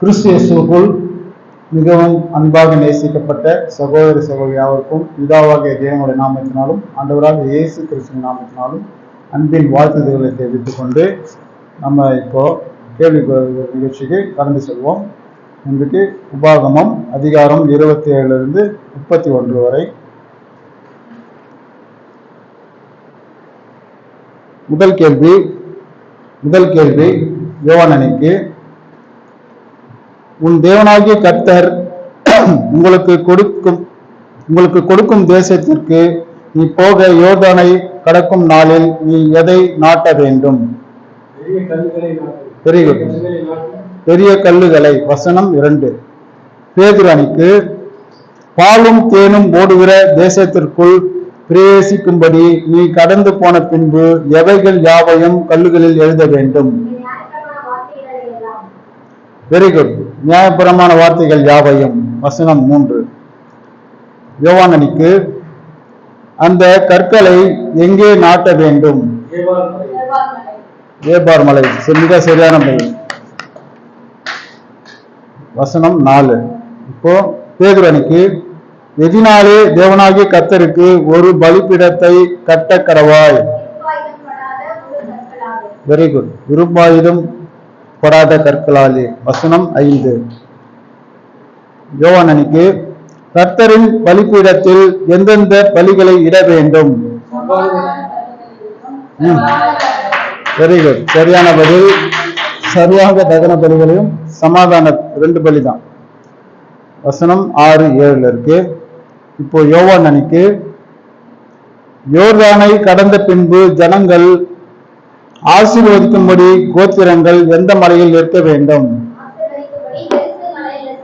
கிறிஸ்து மிகவும் அன்பாக நேசிக்கப்பட்ட சகோதர சகோதரி யாவருக்கும் பிதாவாகிய தேவனுடைய நாமத்தினாலும் ஆண்டவராக இயேசு கிறிஸ்துவின் நாமத்தினாலும் அன்பின் வாழ்த்துதல்களை தெரிவித்துக் கொண்டு நம்ம இப்போ கேள்வி நிகழ்ச்சிக்கு கடந்து செல்வோம். இன்றைக்கு உபாகமம் அதிகாரம் இருபத்தி ஏழுலேருந்து முப்பத்தி ஒன்று வரை. முதல் கேள்வி முதல் கேள்வி யோவானனிக்கு உன் தேவனாகிய கர்த்தர் உங்களுக்கு கொடுக்கும் உங்களுக்கு கொடுக்கும் தேசத்திற்கு நீ போக யோர்தானை கடக்கும் நாளில் நீ எதை நாட்ட வேண்டும்? பெரிய பெரிய கல்லுகளை. வசனம் இரண்டு. பேதுரானிக்கு பாலும் தேனும் ஓடுகிற தேசத்திற்குள் பிரவேசிக்கும்படி நீ கடந்து போன பின்பு எவைகள் யாவையும் கல்லுகளில் எழுத வேண்டும்? வெரி குட் நியாயபுரமான வார்த்தைகள் யாவையும்? வசனம் மூன்று. யோவானனுக்கு அந்த கற்களை எங்கே நாட்ட வேண்டும்? மலை. ஏபார் மலை. மிக சரியான பதில் வசனம் நாலு. இப்போ பேதுரனுக்கு எதினாலே தேவனாகிய கத்தருக்கு ஒரு பலிப்பிடத்தை கட்ட கடவாய் வெரி குட் விரும்பாயுதம் படாத கற்களாலே. வசனம் ஐந்து. யோவானனுக்கு கர்த்தரின் பலிப்பீடத்தில் எந்தெந்த பலிகளை இட வேண்டும்? வெரி குட் சரியான பதில். சரியாக தகன பலிகளையும் சமாதான ரெண்டு பலி தான் வசனம் ஆறு ஏழுல இருக்கு. இப்போ யோவான் அணிக்கு யோர்தானை கடந்த பின்பு ஜனங்கள் ஆசீர்வதிக்கும்படி கோத்திரங்கள் எந்த மலையில் இருக்க வேண்டும்? மலையில்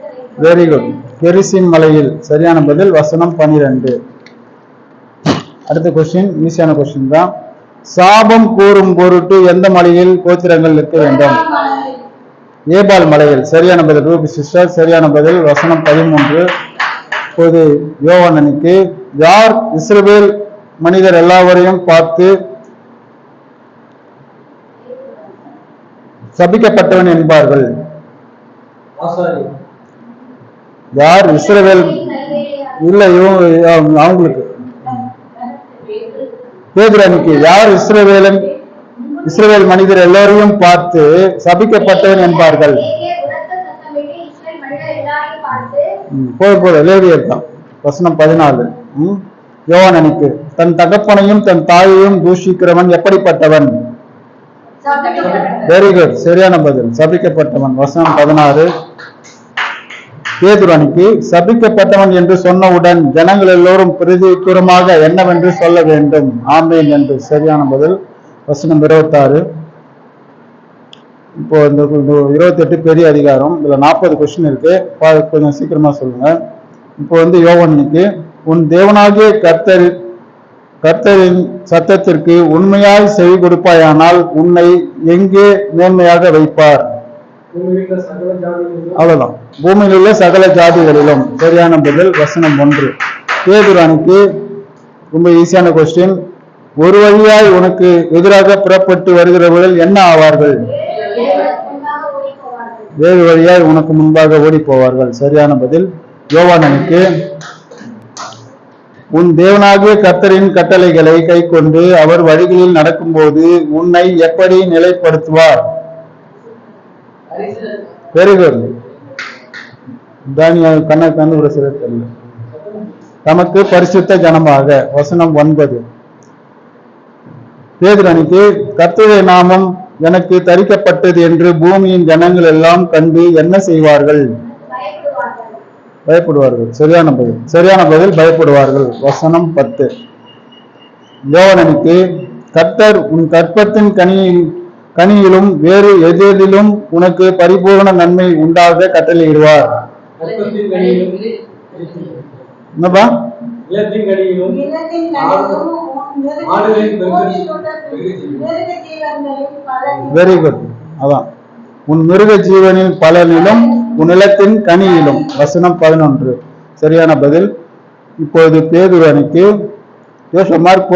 வெரி குட் பெரிசின் மலையில். சரியான பதில். வசனம் பனிரெண்டு. அடுத்த கொஸ்டின் ஈஸியான கொஸ்டின் தான். சாபம் கூறும் பொருட்டு எந்த மலையில் கோத்திரங்கள் நிற்க வேண்டும்? ஏபால் மலையில். சரியான பதில். ரூபி சிஸ்டர் சரியான பதில். வசனம் பதிமூன்று. இப்போது யோவனனுக்கு யார் இஸ்ரேல் மனிதர் எல்லாவரையும் பார்த்து சபிக்கப்பட்டவன் என்பார்கள். யார்? இஸ்ரவேல் இல்ல இவங்க அவங்க- அவங்களுக்கு பேதுரனுக்கு யார் இஸ்ரவேலன்? இஸ்ரவேல் மனிதர் எல்லோரையும் பார்த்து சபிக்கப்பட்டவன் என்பார்கள். போதும் போதும் லேவியர் தான் வசனம் பதினாலு. யோவானனுக்கு தன் தகப்பனையும் தன் தாயையும் தூஷிக்கிறவன் எப்படிப்பட்டவன். வெரி குட் சரியான பதில். சபிக்கப்பட்டவன். வசனம் பதினாறு. பேதுரனுக்கு சபிக்கப்பட்டவன் என்று சொன்னவுடன் ஜனங்கள் எல்லோரும் பிரதிபுறமாக என்னவென்று சொல்ல வேண்டும். ஆமேன் என்று சரியான பதில். வசனம் இருபத்தாறு. இப்போ இந்த இருபத்தி எட்டு பெரிய அதிகாரம். இதுல நாற்பது கொஸ்டின் இருக்கு. பா- கொஞ்சம் சீக்கிரமா சொல்லுங்க. இப்போ வந்து யோவனுக்கு உன் தேவனாகிய கர்த்தர் கர்த்தரின் சத்தத்திற்கு உண்மையாய் செவி கொடுப்பாயானால் உன்னை எங்கே மேன்மையாக வைப்பார்? அவ்வளவுதான். பூமியில் உள்ள சகல ஜாதிகளிலும். சரியான பதில் வசனம் ஒன்று. பேதுரானுக்கு ரொம்ப ஈஸியான கொஸ்டின் ஒரு வழியாய் உனக்கு எதிராக புறப்பட்டு வருகிறவர்கள் என்ன ஆவார்கள். வேறு வழியாய் உனக்கு முன்பாக ஓடி போவார்கள் சரியான பதில். யோவானனுக்கு உன் தேவனாகிய கர்த்தரின் கட்டளைகளை கைக்கொண்டு அவர் வழிகளில் நடக்கும்போது உன்னை எப்படி நிலைப்படுத்துவார்? வெரி குட் தானிய கண்ண கண்ணு தெரியல. தமக்கு பரிசுத்த ஜனமாக. வசனம் ஒன்பது. பேதுரனுக்கு கர்த்தருடைய நாமம் எனக்கு தரிக்கப்பட்டது என்று பூமியின் ஜனங்கள் எல்லாம் கண்டு என்ன செய்வார்கள்? பயப்படுவார்கள். சரியான பதில். சரியான பதில் பயப்படுவார்கள். வசனம் பத்து. யோவனனுக்கு கர்த்தர் உன் கற்பத்தின் கனியில் கனியிலும் வேறு எதிலும் உனக்கு பரிபூரண நன்மை உண்டாக கட்டளையிடுவார். என்னப்பா? வெரி குட் அதான். உன் மிருக ஜீவனின் பலனிலும் உன் நிலத்தின் கனியிலும். வசனம் பதினொன்று. சரியான பதில். இப்போது அணிக்கு யோச மார்க்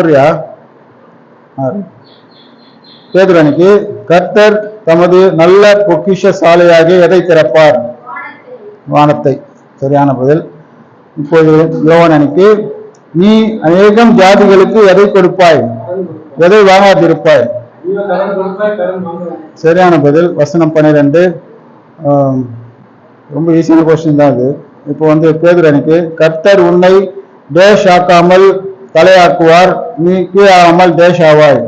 பேதுரு அணிக்கு கர்த்தர் தமது நல்ல பொக்கிஷ சாலையாக எதை திறப்பார்? வானத்தை. சரியான பதில். இப்போது யோவன் அணிக்கு நீ அநேகம் ஜாதிகளுக்கு எதை கொடுப்பாய்? எதை வாங்காதிருப்பாய்? சரியான பதில். வசனம் பன்னிரெண்டு. ரொம்ப ஈஸியான கொஸ்டின் தான் அது. இப்போ வந்து பேதுரு எனக்கு. கர்த்தர் உன்னை டேஷ் ஆக்காமல் தலையாக்குவார். நீ கீழாகாமல் டேஷ் ஆவாய்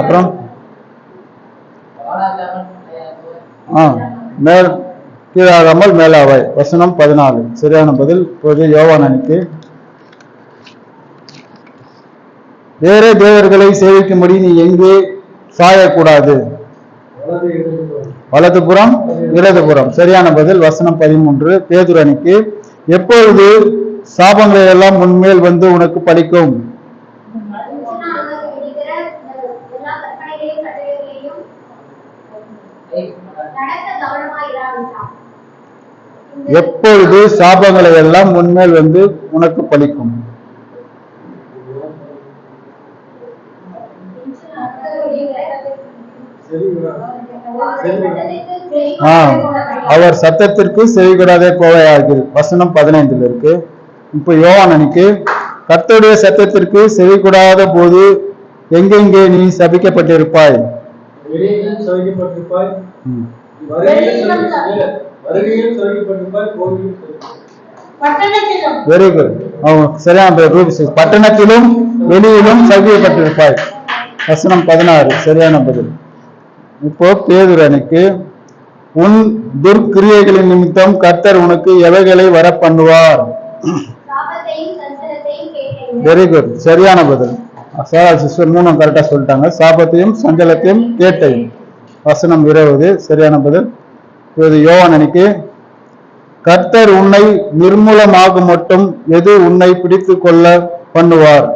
அப்புறம்? ஆ மேல் கீழாகாமல் மேலாவாய். வசனம் பதினாலு. சரியான பதில். இப்போது யோவான் அணிக்கு. வேற தேவர்களை சேவிக்கும்படி நீ எங்கே சாயக்கூடாது? வலதுபுறம் இடதுபுறம். சரியான பதில் வசனம் பதிமூன்று. பேதுரனுக்கு எப்பொழுது சாபங்களை எல்லாம் உன்மேல் வந்து உனக்கு பலிக்கும் எப்பொழுது சாபங்களை எல்லாம் உன்மேல் வந்து உனக்கு பலிக்கும் சரி ஆ அவர் சத்தத்திற்கு செவிகூடாதே போவையாகில் வசனம் பதினைந்துல இருக்கு. இப்போ யோவான் அணிக்கு கர்த்தருடைய சத்தத்திற்கு செவிகூடாத போது எங்கெங்கே நீ சபிக்கப்பட்டிருப்பாய்? வெரி குட் சரியான ரூபிஸ் பட்டணத்திலும் வெளியிலும் சகிக்கப்பட்டிருப்பாய் வசனம் பதினாறு. சரியான பதில். இப்போ பேதுரு அணிக்கு உன் துர்கிரியைகளின் நிமித்தம் கர்த்தர் உனக்கு எவைகளை வர பண்ணுவார் வெரி குட் சரியான பதில். சாரா சிஸ்டர் மூணும் கரெக்டா சொல்லிட்டாங்க. சாபத்தையும் சஞ்சலத்தையும் கேட்டையும். வசனம் இருபது. சரியான பதில். இது யோவான் அன்னைக்கு கர்த்தர் உன்னை நிர்மூலமாக மட்டும் எது உன்னை பிடித்து கொள்ள பண்ணுவார்?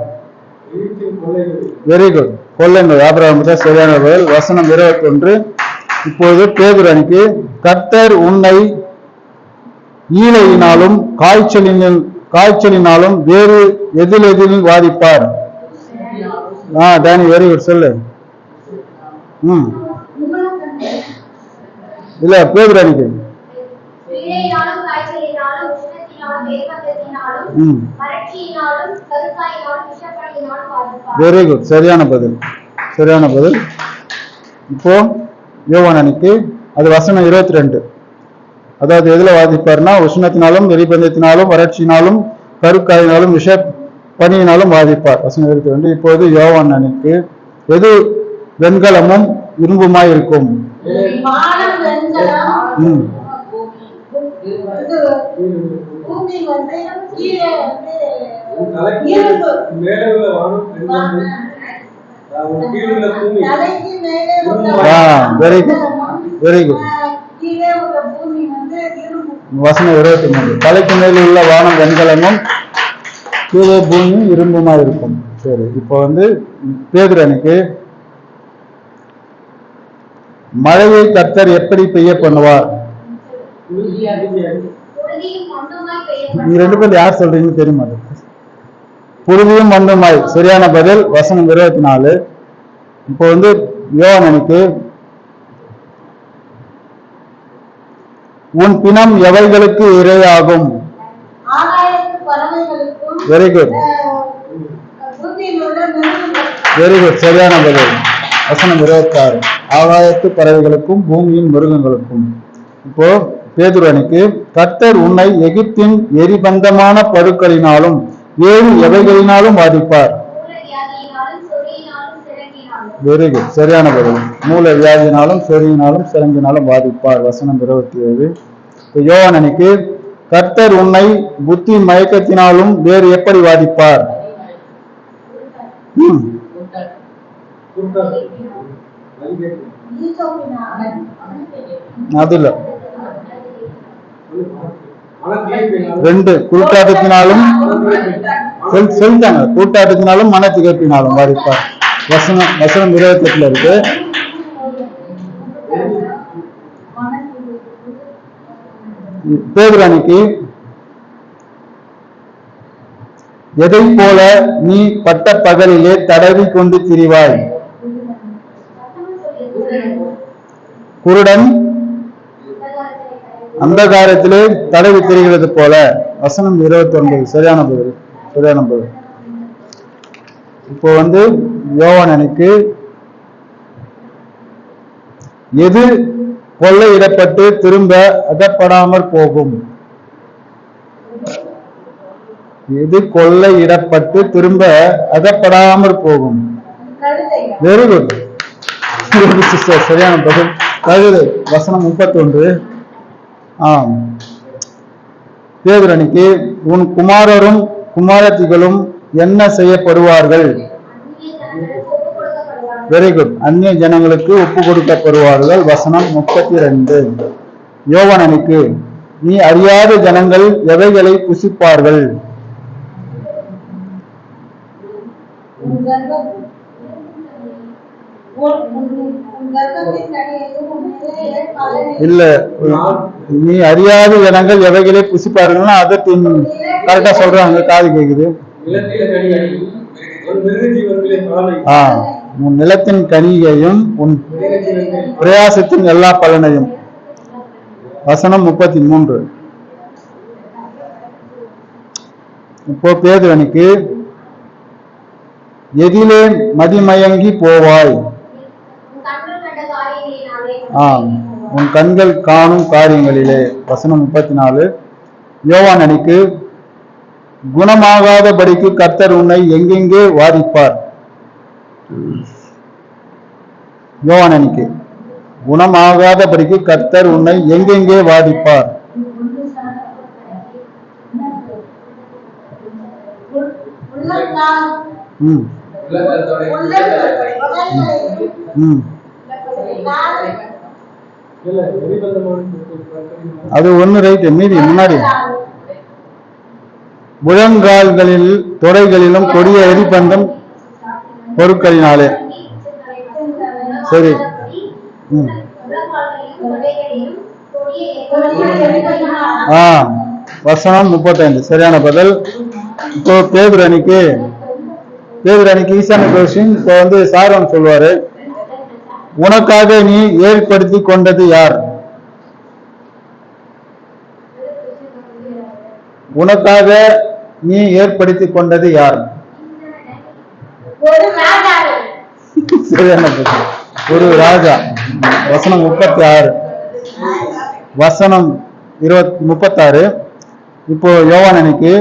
Very good கொல்லுங்கள். ஆபிரகாம் சரியான பதில். வசனம் இருபத்தி ஒன்று இப்போது பேதுரு அணிக்கு கர்த்தர் உன்னை ஈழையினாலும் காய்ச்சலினால் காய்ச்சலினாலும் வேறு எதில் எதில் வாதிப்பார். ஆ டேனி வெரி குட் சொல்லு. ம். இல்ல பேதுரு அணிக்கு வீழையினாலும் காய்ச்சலினாலும் உஷ்ணத்தினாலும் வேர்வந்தத்தினாலும் ம். வறட்சியினாலும் கருக்காயினாலும் விஷப்படியினாலும் பாதிப்பார் வெரி குட் சரியான பதில். சரியான பதில். இப்போ யோவான் அணிக்கு அது வசனம் இருபத்தி ரெண்டு அதாவது எதுல வாதிப்பார்னா உஷ்ணத்தினாலும் எரிபந்தத்தினாலும் வறட்சியினாலும் கருக்காயினாலும் விஷ பனியினாலும் வாதிப்பார். வசனம் இருபத்தி ரெண்டு இப்போது யோவான் அணிக்கு எது வெண்கலமும் இரும்புமாய் இருக்கும் பூமி வந்து வெரி குட் வெரி குட் ஆஹ், கீழே உள்ள பூமி வந்து இரும்பு. வசனம் இருபத்தி மூணு தலைக்கு மேல் உள்ள வானம் வெண்கலமும் கீழே பூமி இரும்புமா இருக்கும். சரி இப்போ வந்து பேதுரு அணிக்கு மழையை கர்த்தர் எப்படி பெய்ய பண்ணுவார்? பெய்யப்படும் ரெண்டு பேரும் யார் சொல்றீங்கன்னு தெரியுமா? புழுதியும் மண்ணுமாய் சரியான பதில் வசனம் இருபத்தி நாலு. இப்போ வந்து யோவான் அணிக்கு உன் பிணம் எவைகளுக்கு இரையாகும்? வெரி குட் வெரி குட் சரியான பதில். வசனம் இருபத்தாறு. ஆகாயத்து பறவைகளுக்கும் பூமியின் மிருகங்களுக்கும். இப்போ பேதுரு அணிக்கு கர்த்தர் உன்னை எகிப்தின் எரிபந்தமான பருக்களினாலும் வேறு எவைகளினாலும் பாதிப்பார் மூல வியாதியினாலும் சொறியினாலும் சிறங்கினாலும் வெரி குட் சரியான பதில். மூல வியாதினாலும் சொறியினாலும் சிறங்கினாலும் பாதிப்பார். வசனம் இருபத்தி ஏழு இப்போ யோவான் அணிக்கு கர்த்தர் உன்னை புத்தி மயக்கத்தினாலும் வேறு எப்படி வாதிப்பார்? அதுல அது இல்ல. ரெண்டு கூட்டாட்டத்தினாலும் சொல் சொல்லிட்டாங்க கூட்டாட்டத்தினாலும் மன திகப்பினாலும் பாதிப்பார் வசனம் வசனம் இருபத்தி எட்டுல இருக்கு பேதுராணிக்கு எதை போல நீ பட்ட பகலிலே தடவி கொண்டு திரிவாய்? குருடன் அந்தகாரத்திலே தடவி திரிகிறது போல. வசனம் இருபத்தி ஒன்பது சரியான பதில் சரியான பதில். இப்போ வந்து யோவானனுக்கு எது கொள்ளையிடப்பட்டு திரும்ப அகப்படாமற் போகும்? எது கொள்ளையிடப்பட்டு திரும்ப அகப்படாமற் போகும்? வெரி குட் சிஸ்டர் சரியான பதில். கழுதை வசனம் முப்பத்தி ஒன்று ஆம். பேதுரனுக்கு உன் குமாரரும் குமாரத்திகளும் என்ன செய்யப்படுவார்கள்? வெரி குட் அந்நிய ஜனங்களுக்கு ஒப்பு கொடுக்கப்படுவார்கள். வசனம் முப்பத்தி ரெண்டு யோவனனுக்கு நீ அறியாத ஜனங்கள் எவைகளை புசிப்பார்கள்? இல்ல நீ அறியாத ஜனங்கள் எவைகளை புசிப்பார்கள்னா அதை கரெக்டா சொல்றாங்க. காது கேக்குது. உன் நிலத்தின் கனியையும் உன் பிரயாசத்தின் எல்லா பலனையும். வசனம் முப்பத்தி மூன்று இப்போ பேதுவனுக்கு எதிலே மதிமயங்கி போவாய். ஆம் உன் கண்கள் காணும் காரியங்களிலே. வசனம் முப்பத்தி நாலு யோவானனுக்கு குணமாகாதபடிக்கு கர்த்தர் உன்னை எங்கெங்கே வாதிப்பார்? யோவானனுக்கு. குணமாகாதபடிக்கு கர்த்தர் உன்னை எங்கெங்கே வாதிப்பார்? ம். ம். அது ஒண்ணு ரைட்டு மீதி முன்னாடி. முழங்கால்களில் தொடைகளிலும் கொடிய எரிபந்தம் பொருட்களினாலே. சரி. ஆ வசனம் முப்பத்தைந்து. சரியான பதில். இப்போ பேதுரு அணிக்கு பேதுரு அணிக்கு ஈசான கொஸ்டின் இப்போ வந்து சாரம் சொல்லுவாரு உனக்காக நீ ஏற்படுத்தி கொண்டது யார்? உனக்காக நீ ஏற்படுத்தி கொண்டது யார்? ஒரு சரியான ராஜா. வசனம் முப்பத்தி ஆறு வசனம் இருபத் முப்பத்தாறு. இப்போ யோவானனுக்கு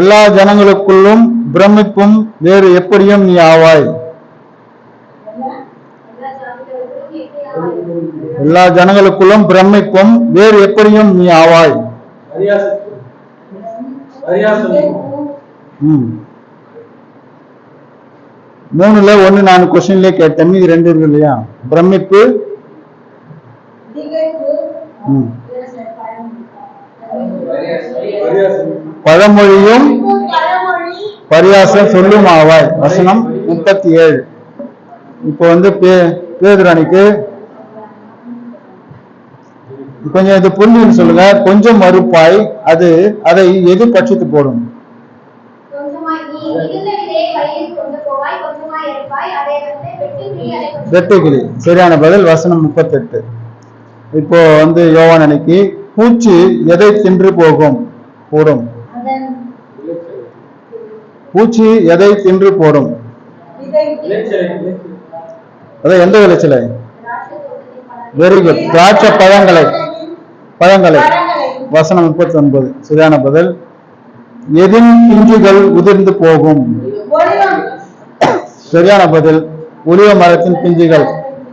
எல்லா ஜனங்களுக்குள்ளும் பிரமிப்பும் வேறு எப்படியும் நீ ஆவாய்? எல்லா ஜனங்களுக்குள்ளும் பிரமிப்பும் வேறு எப்படியும் நீ ஆவாய்? ம். மூணுல ஒண்ணு நான் கொஸ்டின்லயே கேட்டேன். மீதி ரெண்டு இருக்கு இல்லையா? பிரமிப்பு. பழமொழியும் பழமொழி. பரியாசம் சொல்லும் ஆவாய் வசனம் முப்பத்தி ஏழு. இப்போ வந்து பே பேதுராணிக்கு கொஞ்சம் இது புரிஞ்சுன்னு சொல்லுங்க. கொஞ்சம் மறுப்பாய் அது அதை எது பட்சித்து போடும்? வெட்டுக்கிளி சரியான பதில் வசனம் முப்பத்தெட்டு. இப்போ வந்து யோவான் அன்னைக்கு பூச்சி எதை தின்று போகும்? போடும். பூச்சி எதை தின்று போடும்? அதான் எந்த விளைச்சலை? வெரி குட் திராட்சை பழங்களை. பழங்களை வசனம் முப்பத்தி ஒன்பது சரியான பதில். எதின் பிஞ்சுகள் உதிர்ந்து போகும்? சரியான பதில். ஒளிவ மரத்தின் பிஞ்சுகள்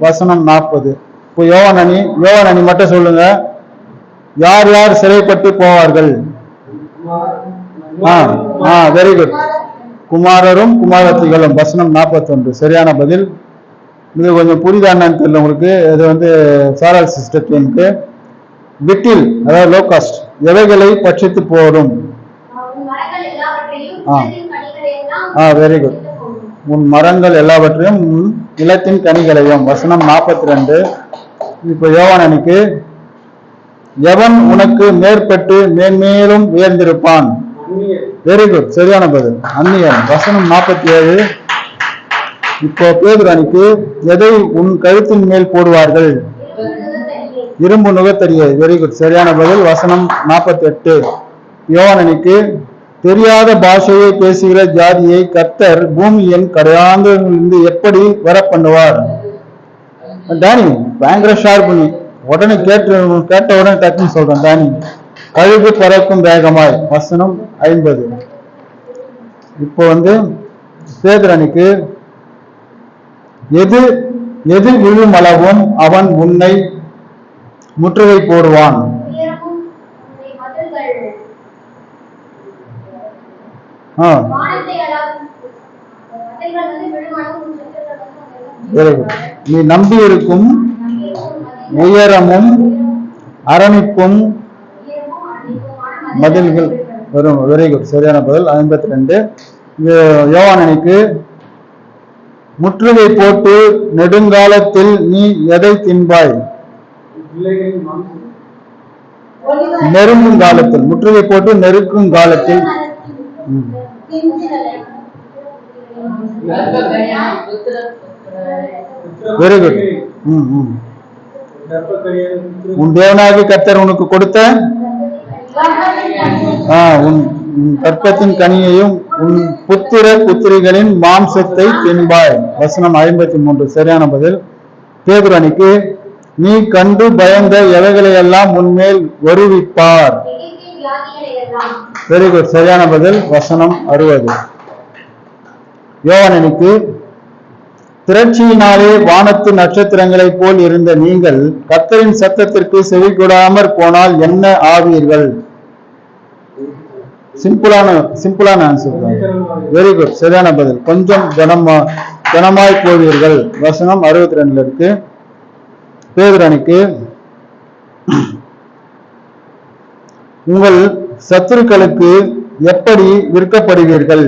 வசனம் நாற்பது. இப்போ யோவான் அணி யோவான் அணி மட்டும் சொல்லுங்க. யார் யார் சிறைப்பட்டு போவார்கள்? ஆ ஆ வெரி குட் குமாரரும் குமாரத்திகளும். வசனம் 41 சரியான பதில். இது கொஞ்சம் புரிதான்னு தெரியல உங்களுக்கு. இது வந்து சாரல் சிஸ்டத்திற்கு விட்டில் அதாவது லோ காஸ்ட் எவைகளை பட்சித்து போடும்? உன் மரங்கள் எல்லாவற்றையும் ஆ. ஆ வெரி குட். உன் மரங்கள் எல்லாவற்றையும் உன் நிலத்தின் கனிகளையும். வசனம் 42 ரெண்டு இப்போ யோவானனுக்கு எவன் உனக்கு மேற்பட்டு மேன்மேலும் உயர்ந்திருப்பான்? வெரி குட் சரியான பதில். அந்நியன். வசனம் 47 ஏழு இப்போ பேதுரானிக்கு எதை உன் கழுத்தின் மேல் போடுவார்கள்? இரும்பு நுகத்தறியை வெரி குட் சரியான பதில். வசனம் நாற்பத்தி எட்டு யோவனனுக்கு தெரியாத பாஷையை பேசுகிற ஜாதியை கர்த்தர் பூமியின் கடையாந்திலிருந்து எப்படி வர பண்ணுவார் டேனி பயங்கர ஷார்ப் பண்ணி உடனே கேட்டு கேட்ட உடனே டக்குன்னு சொல்றேன் டேனி. கழுகு பறக்கும் வேகமாய். வசனம் ஐம்பது. இப்போ வந்து சேதரனுக்கு எது எது விழுமளவும் அவன் உன்னை முற்றுகை போடுவான். நீ நம்பி இருக்கும் உயரமும் அரணிப்பும் மதில்கள் வரும். வெரி குட் சரியான பதில். ஐம்பத்தி ரெண்டு யோவானனுக்கு முற்றுகை போட்டு நெடுங்காலத்தில் நீ எதை தின்பாய்? நெருங்கும் காலத்தில் முற்றுகை போட்டு நெருக்கும் காலத்தில். Very good. உன் தேவனாகி கர்த்தர் உனக்கு கொடுத்த ஆ, உன் உன் கற்பத்தின் கனியையும் உன் புத்திர புத்திரிகளின் மாம்சத்தை தின்பாய். வசனம் ஐம்பத்தி மூன்று சரியான பதில். பேதுரனிக்கு நீ கண்டு பயந்த எவைகளை எல்லாம் உன்மேல் வருவிப்பார்? வெரி குட் சரியான பதில். வசனம் அறுபது. யோவனனுக்கு திரட்சியினாலே வானத்து நட்சத்திரங்களைப் போல் இருந்த நீங்கள் கத்தரின் சத்தத்திற்கு செவி கொடாமற் போனால் என்ன ஆவீர்கள்? சிம்பிளான சிம்பிளான ஆன்சர் தான். வெரி குட் சரியான பதில். கொஞ்சம் கனமா கனமாய் போவீர்கள். வசனம் அறுபத்தி ரெண்டுல இருக்கு. பேதுரனுக்கு உங்கள் சத்துருக்களுக்கு எப்படி விற்கப்படுவீர்கள்?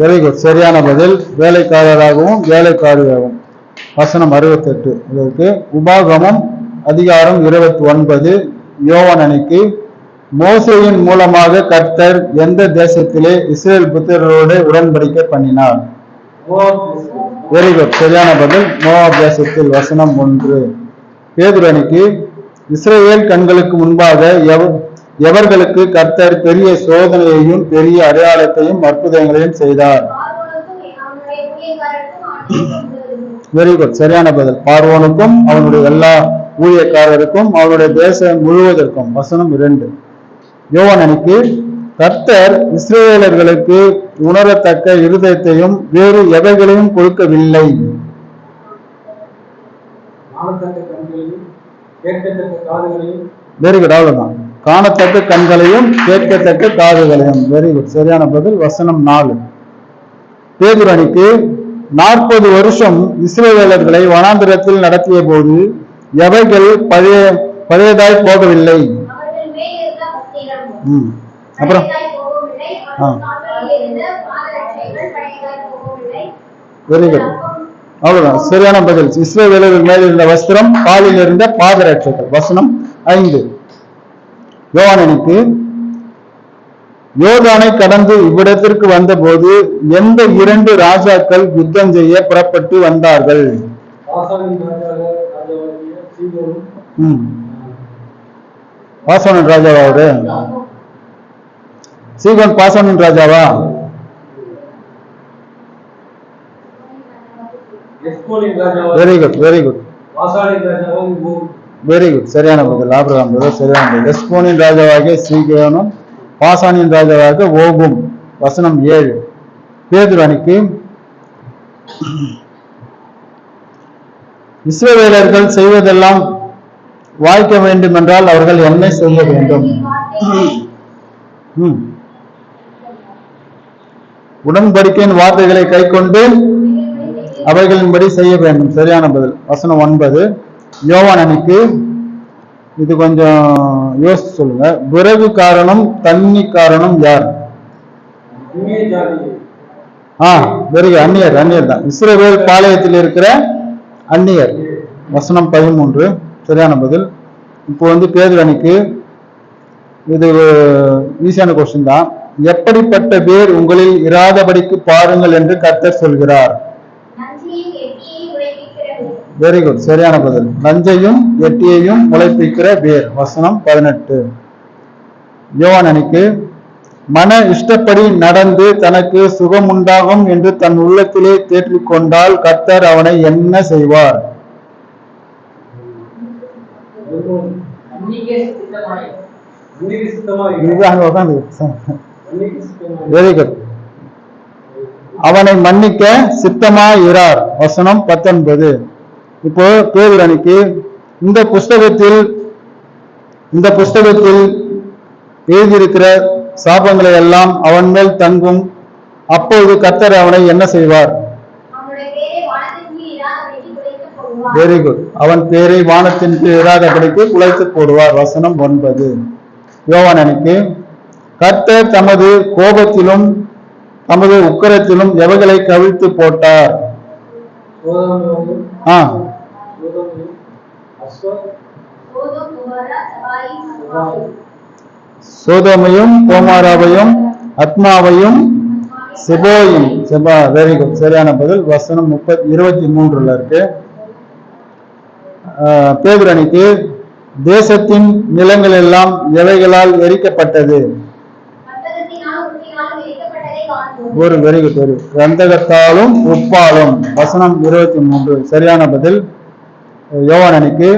வெரி குட் சரியான பதில். வேலைக்காரராகவும் வேலைக்காரியாகவும். வசனம் அறுபத்தெட்டு. இதற்கு உபாகமம் அதிகாரம் இருபத்தி ஒன்பது யோவனனுக்கு மோசையின் மூலமாக கர்த்தர் எந்த தேசத்திலே இஸ்ரேல் புத்திரரோடு உடன்படிக்கை பண்ணினார்? வெரி குட் சரியான பதில். மோவாப் தேசத்தில் வசனம் ஒன்று. பேதுரனுக்கு இஸ்ரேல் கண்களுக்கு முன்பாக எவ- எவர்களுக்கு கர்த்தர் பெரிய சோதனையையும் பெரிய அடையாளத்தையும் அற்புதங்களையும் செய்தார்? வெரி குட் சரியான பதில். பார்வோனுக்கும் அவனுடைய எல்லா ஊழியக்காரருக்கும் அவனுடைய தேசம் முழுவதற்கும். வசனம் இரண்டு. யோவானனுக்கு கர்த்தர் இஸ்ரேலர்களுக்கு உணரத்தக்க இருதயத்தையும் வேறு எவைகளையும் கொடுக்கவில்லை. காணத்தக்க கண்களையும் கேட்கத்தக்க காதுகளையும். வெரி குட் அவ்வளவுதான். காணத்தக்க கண்களையும் கேட்கத்தக்க காதுகளையும். வெரி குட் சரியான பதில் வசனம் நாலு. பேதுரனுக்கு நாற்பது வருஷம் இஸ்ரேலர்களை வனாந்திரத்தில் நடத்திய போது எவைகள் பழைய பழையதாய் போகவில்லை. ம். அப்புறம்? ஆ. வெரி குட் அவ்வளவுதான். சரியான பதில். இஸ்ரேலர்கள் மேல் இருந்த வஸ்திரம் காலில் இருந்த பாதரட்சைகள். வசனம் ஐந்து. யோவானனுக்கு யோர்தானை கடந்து இவ்விடத்திற்கு வந்தபோது எந்த இரண்டு ராஜாக்கள் யுத்தம் செய்ய புறப்பட்டு வந்தார்கள்? ஆசானின் ராஜாக ம் பாசவனன் ராஜாவா? Very good very good very good சரியான பதில். ஆபிரகாம் பதில் சரியான பதில். எஸ்போனின் ராஜாவாகிய சீகோனும் பாசானின் ராஜாவாக ஓகும். வசனம் ஏழு. பேதுரனுக்கு இஸ்ரவேலர்கள் செய்வதெல்லாம் வாய்க்க வேண்டும் என்றால் அவர்கள் என்ன செய்ய வேண்டும். ம். உடன்படிக்கையின் வார்த்தைகளை கைக்கொண்டு அவைகளின்படி செய்ய வேண்டும். சரியான பதில். வசனம் ஒன்பது. யோவானனுக்கு இது கொஞ்சம் யோசிச்சு சொல்லுங்க. விறகு காரணம் தண்ணி காரணம் யார்? ஆ வெரி அந்நியர் அந்நியர் தான். இஸ்ரேல் பாளையத்தில் இருக்கிற அந்நியர். வசனம் பதிமூன்று. சரியான பதில். இப்போ வந்து பேதுரனுக்கு இது ஈஸியான கொஸ்டின் தான். எப்படிப்பட்ட பேர் உங்களில் இராதபடிக்கு பாருங்கள் என்று கர்த்தர் சொல்கிறார். வெரி. குட் சரியான பதில். நஞ்சையும் எட்டியையும் முளைப்பிக்கிற வேர். வசனம் பதினெட்டு. யோவான் அணிக்கு மன இஷ்டப்படி நடந்து தனக்கு சுகம் உண்டாகும் என்று தன் உள்ளத்திலே தேற்றிக் கொண்டால் கர்த்தர் அவனை என்ன செய்வார்? அங்க உட்காந்து வெரி குட் அவனை மன்னிக்க சித்தமாய் இரார் வசனம் பத்தொன்பது. இப்போ பேர் இந்த புஸ்தகத்தில் இந்த புஸ்தகத்தில் எழுதியிருக்கிற சாபங்களை எல்லாம் அவன் மேல் தங்கும். அப்பொழுது கத்தர் அவனை என்ன செய்வார்? வெரி குட் அவன் பேரை வானத்தின் கீழ் இராதபடிக்கு குலைத்து போடுவார். வசனம் ஒன்பது. யோவான் அணிக்கு கர்த்தர் தமது கோபத்திலும் தமது உக்கரத்திலும் எவைகளை கவிழ்த்து போட்டார்? சோதோமையும் கோமாராவையும் அத்மாவையும் செபோயும். செபா வெரி குட் சரியான பதில். வசனம் முப்பத் இருபத்தி மூன்றுல இருக்கு பேதுரு அணிக்கு தேசத்தின் நிலங்கள் எல்லாம் எவைகளால் எரிக்கப்பட்டது? ஒரு வெரி குட் வெரி கந்தகத்தாலும் உப்பாலும். வசனம் இருபத்தி மூன்று. சரியான பதில். யோவானனுக்கு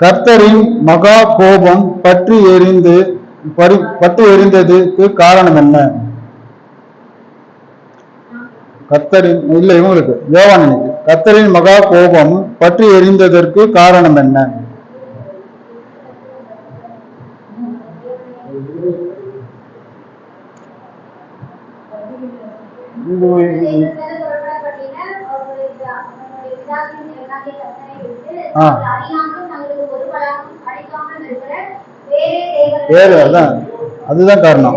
கர்த்தரின் மகா கோபம் பற்றி எரிந்து பறி- பற்றி எரிந்ததுக்கு காரணம் என்ன? கர்த்தரின் இல்லை இவங்களுக்கு. யோவானனுக்கு கர்த்தரின் மகா கோபம் பற்றி எரிந்ததற்கு காரணம் என்ன இது தேவனுக்கு புறப்படப்பட்டின அவருடைய பிதா- அவருடைய பிதாக்களின் தேவனாகிய கர்த்தரை விட்டு ஆ. தாங்கள் அறியாமலும் தங்களுக்கு ஒருவராகவும் அழைக்காமலும் இருக்கிற வேறே அதான் அதுதான் காரணம்.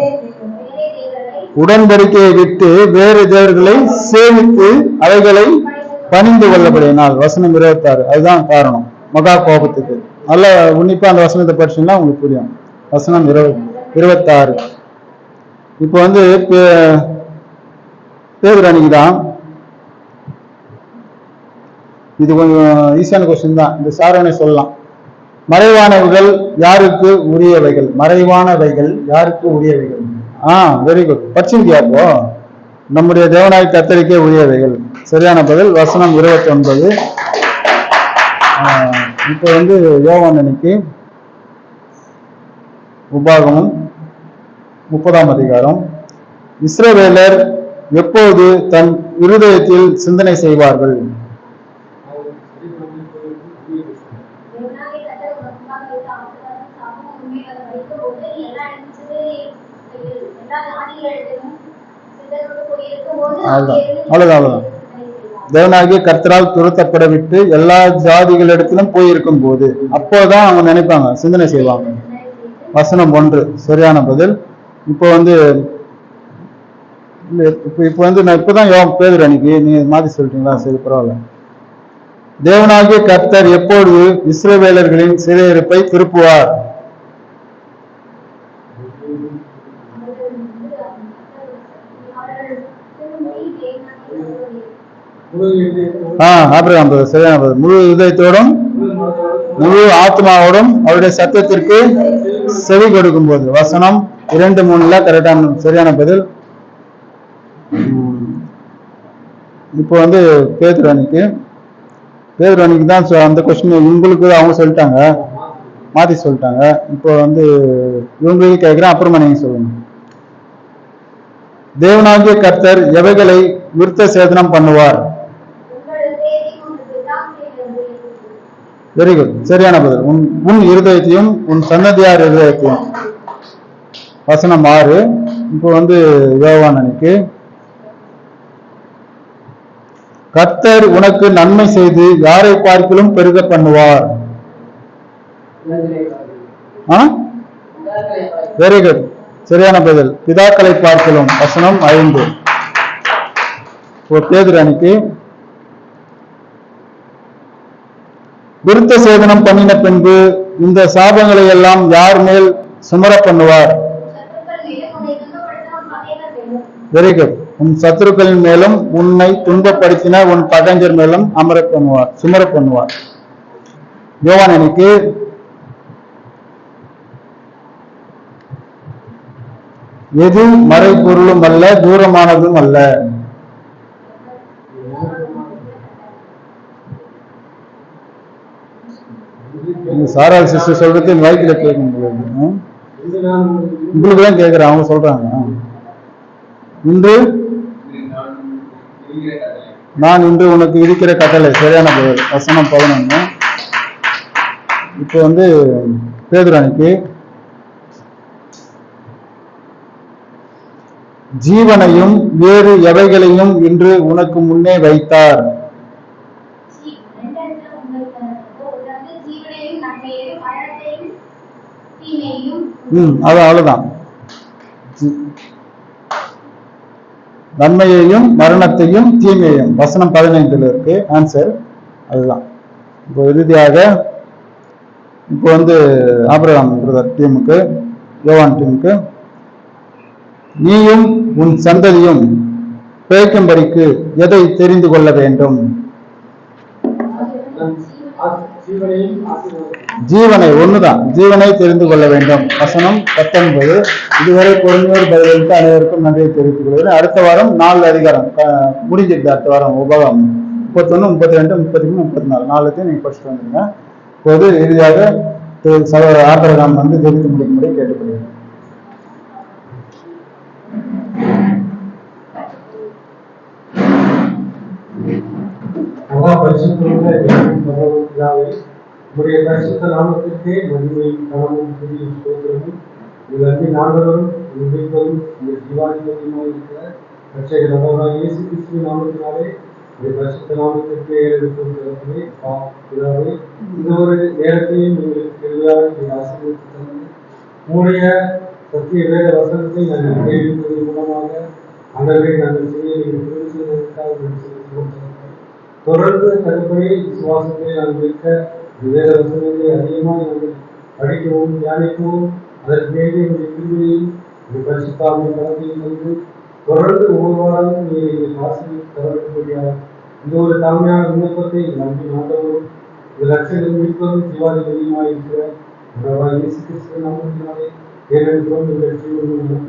உடன்படிக்கையை விட்டு வேறு தேவர்களை சேவித்து அவைகளை பணிந்து கொள்ளப்படினால் வசனம் இருபத்தாறு அதுதான் காரணம். மகா கோபத்துக்கு. நல்ல உன்னிப்பா அந்த வசனத்தை படிச்சீங்கன்னா உங்களுக்கு புரியும். வசனம் இருபது இருபத்தாறு. இப்போ வந்து பே- அன்னைக்கு தான் இது கொஞ்சம் ஈஸியான கொஸ்டின் தான். இந்த சாரனை சொல்லலாம். மறைவானவைகள் யாருக்கு உரியவைகள்? மறைவானவைகள் யாருக்கு உரியவைகள்? ஆ வெரி குட் படிச்சிருக்கியா அப்போ நம்முடைய தேவனாய் கத்தரிக்கே உரியவைகள். சரியான பதில். வசனம் இருபத்தி ஒன்பது இப்போ வந்து யோவான் அன்னைக்கு உபாகமும் முப்பதாம் அதிகாரம். இஸ்ரவேலர் எப்போது தன் இருதயத்தில் சிந்தனை செய்வார்கள்? அவ்வளவுதான். தேவனாகிய கர்த்தரால் துரத்தப்பட விட்டு எல்லா ஜாதிகளிடத்திலும் போயிருக்கும் போது அப்போதான் அவங்க நினைப்பாங்க சிந்தனை செய்வாங்க. வசனம் ஒன்று சரியான பதில். இப்போ வந்து இல்ல, இப்போ இப்போ வந்து நான் இப்பதான் யோகம் பேதுரு அன்னைக்கு. நீங்க மாத்தி சொல்லிட்டீங்களா சரி பரவாயில்ல. தேவனாகிய கர்த்தர் எப்பொழுது இஸ்ரவேலர்களின் சிறையிருப்பை திருப்புவார்? முழு இதயத்தோடும், ஆபிரகாம் சரியான முழு இதயத்தோடும் முழு ஆத்மாவோடும் அவருடைய சத்தத்திற்கு செவி கொடுக்கும் போது வசனம் இரண்டு மூணுல கரெக்டான சரியான பதில். இப்போ வந்து பேதுராணிக்கு பேதுராணிக்கு தான் அந்த கொஸ்டின் உங்களுக்கு அவங்க சொல்லிட்டாங்க. மாத்தி சொல்லிட்டாங்க. இப்போ வந்து இவங்களுக்கு கேட்கிறேன் அப்புறமா நீங்க சொல்லுங்க. தேவனாகிய கர்த்தர் எவைகளை விருத்த சேதனம் பண்ணுவார்? வெரி குட் சரியான பதில். உன் உன் இருதயத்தையும் உன் சன்னதியார் இருதயத்தையும். வசனம் ஆறு. இப்போ வந்து யோவான் அன்னைக்கு கர்த்தர் உனக்கு நன்மை செய்து யாரை பார்க்கலும் பெருக பண்ணுவார். வெரி குட் சரியான பதில். பிதாக்களை பார்க்கலாம். வசனம் ஐந்து. இப்போ பேதுரு அன்னைக்கு. விருத்த சேதனம் பண்ணின பின்பு இந்த சாபங்களை எல்லாம் யார் மேல் சுமர பண்ணுவார்? வெரி குட் உன் சத்துருக்களின் மேலும் உன்னை துன்பப்படுத்தின உன் பகைஞர் மேலும் அமர பண்ணுவார் சுமர பண்ணுவார். யோவான் எனக்கு எது மறைபொருளும் அல்ல தூரமானதும் அல்ல. சாரால் சிஸ்டர் சொல்றது என் கேட்க முடியாது. உங்களுக்கு தான் கேட்கிறேன் அவங்க சொல்றாங்க. இன்று நான் இன்று உனக்கு இருக்கிற கட்டளை சரியான பெயர் வசனம் பதினொன்று இப்போ வந்து பேதுராணிக்கு ஜீவனையும் வேறு எவைகளையும் இன்று உனக்கு முன்னே வைத்தார். ம் அது அவ்வளவுதான். நன்மையையும் மரணத்தையும் தீமையையும். வசனம் பதினைந்துல இருக்கு. ஆன்சர் அதுதான். இப்போ இறுதியாக இப்போ வந்து ஆபிரகாம் டீமுக்கு யோவான் டீமுக்கு நீயும் உன் சந்ததியும் பிழைக்கும்படிக்கு எதை தெரிந்து கொள்ள வேண்டும்? ஜீவனை ஒண்ணுதான். ஜீவனை தெரிந்து கொள்ள வேண்டும். வசனம் பத்தொன்பது. இதுவரை பொறுமையோர் பதிலளித்து அனைவருக்கும் நன்றியை தெரிவித்துக் கொள்கிறேன். அடுத்த வாரம் நாலு அதிகாரம். க- அடுத்த வாரம் உபகம் முப்பத்தொன்னு முப்பத்தி ரெண்டு முப்பத்தி மூணு முப்பத்தி நாலு நாலுத்தையும் நீங்க படிச்சுட்டு வந்துருங்க இப்போது இறுதியாக திரு சகோதரர் வந்து தெரிவித்து முடிக்கும்படி கேட்டு உம்முடைய பரிசுத்த நாமத்திற்கே மகிமையும் கனமும் புதிய ஸ்தோத்திரமும். உங்கள் நாங்களும் ஆண்டவரும் இந்த மீட்பரும் ஜீவாதிபதியுமாய் இருக்கிற ரட்சகர் ஆண்டவராகிய இயேசு கிறிஸ்துவ நாமத்தினாலே உடைய பரிசுத்த நாமத்திற்கே எடுத்துக்கொள்கிறே பிதாவே இந்த ஒரு நேரத்தையும் எங்களுக்கு தெளிவாக நீங்கள் ஆசீர்வதித்து தந்து உங்களுடைய சத்திய வேத வசனத்தை நாங்கள் கேள்விப்பதன் மூலமாக ஆண்டவரை நாங்கள் செய்ய நீங்கள் புரிந்து செய்வதற்காக தொடர்ந்து தகப்படி விசுவாசத்தை நாங்கள் இருக்க வேத வசனங்களை அதிகமாக படிக்கவும் தியானிக்கவும் அதற்கு வேண்டிய உங்களுடைய கிருபையையும் உங்கள் பரிசுத்தாவின் பலத்தையும் வந்து தொடர்ந்து ஒவ்வொரு வாரமும் நீங்கள் எங்களுக்கு ஆசிரியர் தரக்கூடிய இந்த ஒரு தாழ்மையான விண்ணப்பத்தை நம்பி நாட்டவும் இந்த லட்சங்கள் மீட்பதும் சிவாதி வெளியுமாயிருக்கிற இயேசு கிறிஸ்து நாமத்தினாலே ஏனென்றும் எங்கள் ஜீவனும்